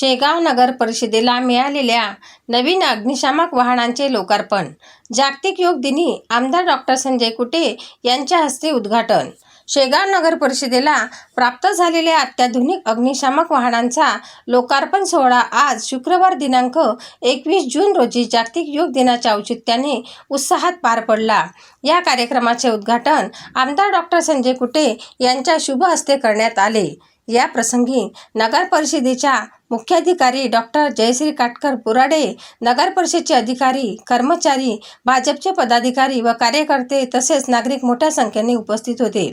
शेगाव नगर परिषदेला मिळालेल्या नवीन अग्निशामक वाहनांचे लोकार्पण. जागतिक योग दिनी आमदार डॉक्टर संजय कुटे यांच्या हस्ते उद्घाटन. शेगाव नगर परिषदेला प्राप्त झालेल्या अत्याधुनिक अग्निशामक वाहनांचा लोकार्पण सोहळा आज शुक्रवार दिनांक एकवीस जून रोजी जागतिक योग दिनाच्या औचित्याने उत्साहात पार पडला. या कार्यक्रमाचे उद्घाटन आमदार डॉक्टर संजय कुटे यांच्या शुभ हस्ते करण्यात आले. या प्रसंगी नगर परिषदेच्या मुख्याधिकारी डॉक्टर जयश्री काटकर पुराडे नगर परिषदचे अधिकारी कर्मचारी भाजपचे पदाधिकारी व कार्यकर्ते तसेच नागरिक मोठ्या संख्येने उपस्थित होते.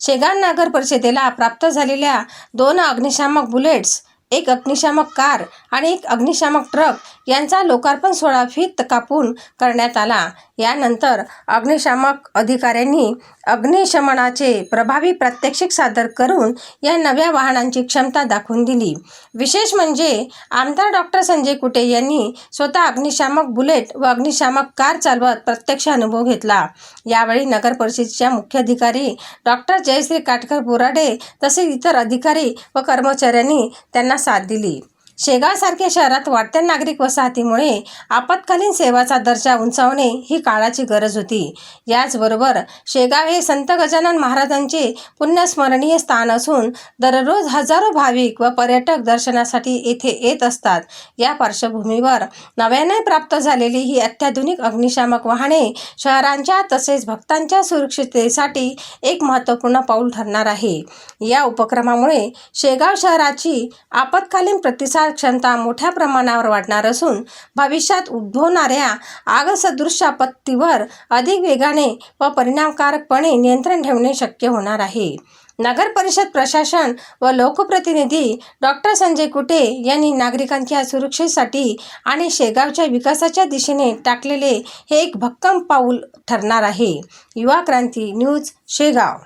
शेगाव नगर परिषदेला प्राप्त झालेल्या दोन अग्निशामक बुलेट्स एक अग्निशामक कार आणि एक अग्निशामक ट्रक यांचा लोकार्पण सोहळा फीत कापून करण्यात आला. यानंतर अग्निशामक अधिकाऱ्यांनी अग्निशमनाचे प्रभावी प्रात्यक्षिक सादर करून या नव्या वाहनांची क्षमता दाखवून दिली. विशेष म्हणजे आमदार डॉक्टर संजय कुटे यांनी स्वतः अग्निशामक बुलेट व अग्निशामक कार चालवत प्रत्यक्ष अनुभव घेतला. यावेळी नगर परिषदेच्या मुख्याधिकारी डॉक्टर जयश्री काटकर बोराडे तसेच इतर अधिकारी व कर्मचाऱ्यांनी त्यांना साथ दिली. शेगावसारख्या शहरात वाढत्या नागरिक वसाहतीमुळे आपत्कालीन सेवाचा दर्जा उंचावणे ही काळाची गरज होती. याचबरोबर शेगाव हे संत गजानन महाराजांचे पुण्यस्मरणीय स्थान असून दररोज हजारो भाविक व पर्यटक दर्शनासाठी येथे येत असतात. या पार्श्वभूमीवर नव्याने प्राप्त झालेली ही अत्याधुनिक अग्निशामक वाहने शहरांच्या तसेच भक्तांच्या सुरक्षिततेसाठी एक महत्त्वपूर्ण पाऊल ठरणार आहे. या उपक्रमामुळे शेगाव शहराची आपत्कालीन प्रतिसाद क्षमता मोठ्या प्रमाणावर वाढणार असून भविष्यात उद्भवणाऱ्या आगसदृश आपत्तीवर अधिक वेगाने व परिणामकारकपणे नियंत्रण ठेवणे शक्य होणार आहे. नगर परिषद प्रशासन व लोकप्रतिनिधी डॉक्टर संजय कुटे यांनी नागरिकांच्या सुरक्षेसाठी आणि शेगावच्या विकासाच्या दिशेने टाकलेले हे एक भक्कम पाऊल ठरणार आहे. युवा क्रांती न्यूज शेगाव.